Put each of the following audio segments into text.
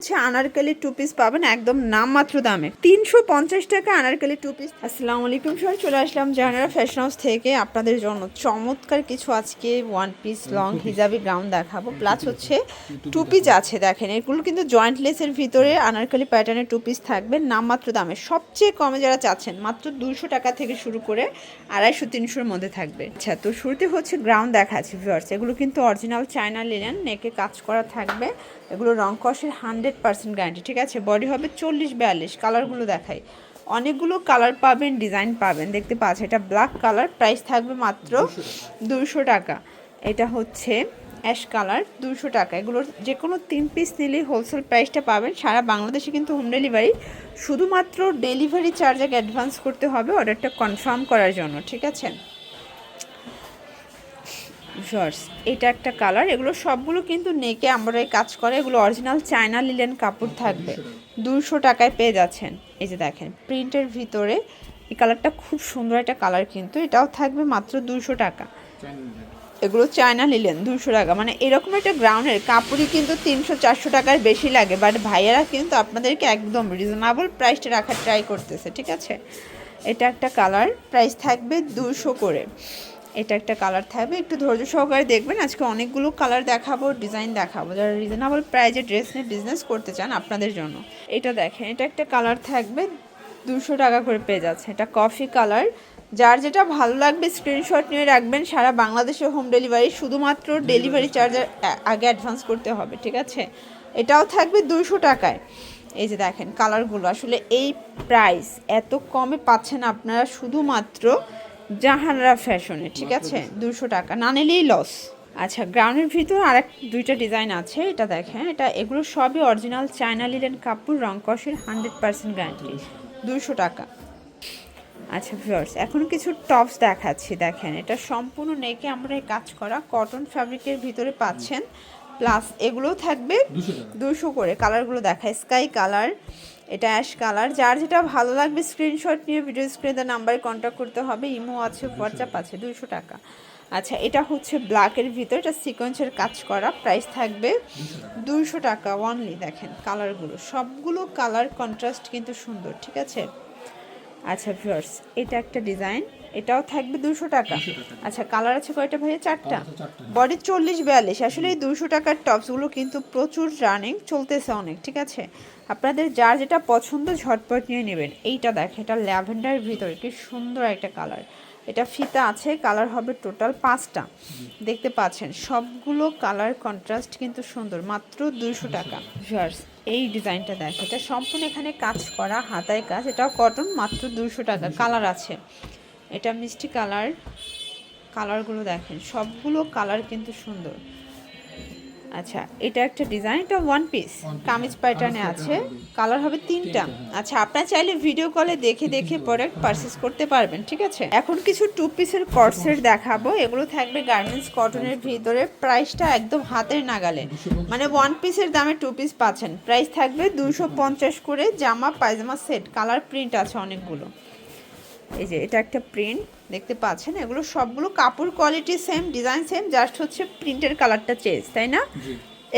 হচ্ছে Anarkali two piece পাবেন একদম নামমাত্র দামে। তিনশো পঞ্চাশ টাকা আনারকালি টু পিস আসসালামু আলাইকুম সবাই, চলে আসলাম জাহানারা ফ্যাশন হাউস থেকে। আপনাদের জন্য চমৎকার কিছু আজকে ওয়ান পিস লং হিজাবি গাউন দেখাবো। প্লাস হচ্ছে টু পিস আছে দেখেন, এগুলো কিন্তু জয়েন্ট লেসের ভিতরে আনারকালি প্যাটার্নের টু পিস থাকবে, নামমাত্র দামে। সবচেয়ে কমে যারা চাচ্ছেন, মাত্র দুশো টাকা থেকে শুরু করে আড়াইশো তিনশোর মধ্যে থাকবে। আচ্ছা তো শুরুতে হচ্ছে গ্রাউন্ড দেখাচ্ছি ভিউয়ার্স এগুলো কিন্তু অরিজিনাল চায়না লিলেন নেকে কাজ করা থাকবে। এগুলো রং কষের হান্ড্রেড পার্সেন্ট গ্যারান্টি ঠিক আছে? বডি হবে চল্লিশ বিয়াল্লিশ কালারগুলো দেখাই। অনেকগুলো কালার পাবেন ডিজাইন পাবেন, দেখতে পাচ্ছেন। এটা ব্ল্যাক কালার প্রাইস থাকবে মাত্র দুশো টাকা। এটা হচ্ছে অ্যাশ কালার দুশো টাকা। এগুলোর যে কোনো তিন পিস নিলেই হোলসেল প্রাইসটা পাবেন। সারা বাংলাদেশে কিন্তু হোম ডেলিভারি শুধুমাত্র ডেলিভারি চার্জ আগে অ্যাডভান্স করতে হবে অর্ডারটা কনফার্ম করার জন্য, ঠিক আছে? শর্টস এটা একটা কালার এগুলো সবগুলো কিন্তু নেকে আমরা কাজ করে, এগুলো অরিজিনাল চায়না লিলেন কাপড় থাকবে। দুশো টাকায় পেয়ে যাচ্ছেন। এই যে দেখেন প্রিন্টের ভিতরে এই কালারটা খুব সুন্দর একটা কালার কিন্তু, এটাও থাকবে মাত্র দুশো টাকা। এগুলো চায়না নিলেন দুশো টাকা। মানে এরকম একটা গ্রাউন্ডের কাপড়ই কিন্তু তিনশো, চারশো টাকার বেশি লাগে বাট ভাইয়ারা কিন্তু আপনাদেরকে একদম রিজনেবল প্রাইসটা রাখার ট্রাই করতেছে, ঠিক আছে? এটা একটা কালার প্রাইস থাকবে দুশো করে। এটা একটা কালার থাকবে। একটু ধৈর্য সহকারে দেখবেন আজকে অনেকগুলো কালার দেখাবো ডিজাইন দেখাবো। যারা রিজনেবল প্রাইজে ড্রেস নিয়ে বিজনেস করতে চান আপনাদের জন্য। এটা দেখেন এটা একটা কালার থাকবে দুশো টাকা করে পেয়ে যাচ্ছে। এটা কফি কালার যার যেটা ভালো লাগবে স্ক্রিনশট নিয়ে রাখবেন। সারা বাংলাদেশে হোম ডেলিভারি শুধুমাত্র ডেলিভারি চার্জার আগে অ্যাডভান্স করতে হবে ঠিক আছে? এটাও থাকবে দুশো টাকায়। এই যে দেখেন কালারগুলো আসলে এই প্রাইস এত কমে পাচ্ছেন আপনারা শুধুমাত্র জাহানরা ফ্যাশনে ঠিক আছে? দুশো। টাকা। না নিলেই লস আচ্ছা গ্রাউন্ডের ভিতর আরেক দুইটা ডিজাইন আছে এটা দেখেন এটা এগুলো সবই অরিজিনাল চায়না লিলেন কাপড় রং কষের হান্ড্রেড পার্সেন্ট গ্যারান্টি দুশো টাকা। আচ্ছা ভিউয়ার্স এখন কিছু টপস দেখাচ্ছি দেখেন এটা সম্পূর্ণ নেকে আমরা এই কাজ করা কটন ফ্যাব্রিকের ভিতরে পাচ্ছেন প্লাস এগুলোও থাকবে দুশো করে। কালারগুলো দেখায় স্কাই কালার এটা অ্যাশ কালার। যার যেটা ভালো লাগবে স্ক্রিনশট নিয়ে ভিডিও স্ক্রিনে নাম্বারে কন্ট্যাক্ট করতে হবে। ইমো আছে হোয়াটসঅ্যাপ আছে দুশো টাকা। আচ্ছা এটা হচ্ছে ব্ল্যাকের ভিতর। এটা সিকোয়েন্সের কাজ করা। প্রাইস থাকবে দুশো টাকা ওয়ানলি দেখেন কালারগুলো সবগুলো কালার কন্ট্রাস্ট কিন্তু সুন্দর ঠিক আছে? আচ্ছা ভিউয়ার্স এটা একটা ডিজাইন এটাও থাকবে দুশো টাকা। আচ্ছা কালার আছে কয়টা ভাইয়া? চারটা। বডি চল্লিশ বিয়াল্লিশ আসলে এই দুশো টাকার টপসগুলো কিন্তু প্রচুর রানিং চলতেছে অনেক ঠিক আছে? আপনাদের যার যেটা পছন্দ ঝটপট নিয়ে নেবেন। এইটা দেখ এটা ল্যাভেন্ডার ভিতরে কি সুন্দর একটা কালার এটা ফিতা আছে কালার হবে টোটাল পাঁচটা। দেখতে পাচ্ছেন, সবগুলো কালার কন্ট্রাস্ট কিন্তু সুন্দর, মাত্র দুশো টাকা। ভিউয়ার্স, এই ডিজাইনটা দেখ, এটা সম্পূর্ণ এখানে কাজ করা, হাতায় কাজ, এটাও কটন মাত্র দুশো টাকা কালার আছে। এটা মিষ্টি কালার কালারগুলো দেখেন, সবগুলো কালার কিন্তু সুন্দর। আচ্ছা এটা একটা ডিজাইন এটা ওয়ান পিস কামিজ প্যাটার্নে আছে। কালার হবে। তিনটা। আচ্ছা আপনার চাইলে ভিডিও কলে দেখে দেখে প্রোডাক্ট পারচেস করতে পারবেন ঠিক আছে? এখন কিছু টু পিসের কটসেট দেখাবো। এগুলো থাকবে গার্মেন্টস কটনের ভিতরে। প্রাইসটা একদম হাতের নাগালে। মানে ওয়ান পিসের দামে টু পিস পাচ্ছেন। প্রাইস থাকবে দুশো পঞ্চাশ করে। জামা পায়জামা সেট কালার প্রিন্ট আছে অনেকগুলো। এই যে এটা একটা প্রিন্ট দেখতে পাচ্ছেন? এগুলো সবগুলো কাপড় quality same design same just হচ্ছে প্রিন্টের কালারটা চেঞ্জ তাই না?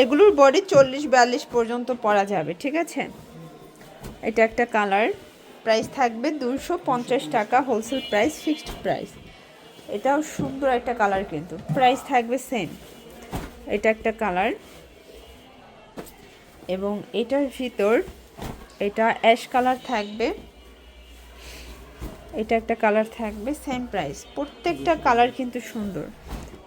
এগুলোর বডি চল্লিশ বিয়াল্লিশ পর্যন্ত পরা যাবে ঠিক আছে? এটা একটা কালার প্রাইস থাকবে দুশো পঞ্চাশ টাকা হোলসেল প্রাইস ফিক্সড প্রাইস এটাও সুন্দর একটা কালার কিন্তু প্রাইস থাকবে সেম এটা একটা কালার এবং এটার ভিতর এটা অ্যাশ কালার থাকবে। এটা একটা কালার থাকবে সেম প্রাইস প্রত্যেকটা কালার কিন্তু সুন্দর।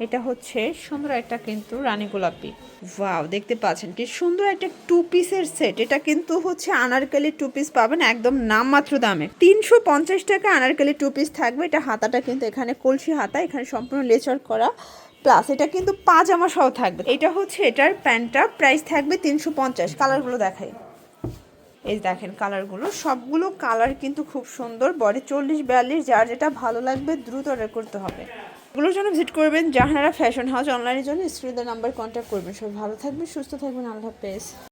এটা হচ্ছে সুন্দর একটা কিন্তু রানী গোলাপি। ওয়াও দেখতে পাচ্ছেন কি সুন্দর একটা টু পিসের সেট এটা কিন্তু হচ্ছে আনারকালি টু পিস পাবেন, একদম নামমাত্র দামে। তিনশো পঞ্চাশ টাকা আনারকালি টু পিস থাকবে। এটা হাতাটা কিন্তু এখানে কলসি হাতা, এখানে সম্পূর্ণ লেচার করা। প্লাস এটা কিন্তু পাজামা সহ থাকবে। এটা হচ্ছে এটার প্যান্টটা প্রাইস থাকবে তিনশো পঞ্চাশ। কালারগুলো দেখাই। এই দেখেন কালারগুলো। সবগুলো কালার কিন্তু খুব সুন্দর। বডি চল্লিশ, বিয়াল্লিশ, যার যেটা ভালো লাগবে দ্রুত অর্ডার করতে হবে। এগুলোর জন্য ভিজিট করবেন জাহানারা ফ্যাশন হাউস অনলাইনের জন্য স্ক্রিনের নাম্বার কন্ট্যাক্ট করবেন। সবাই ভালো থাকবেন, সুস্থ থাকবেন। আল্লাহ হাফেজ।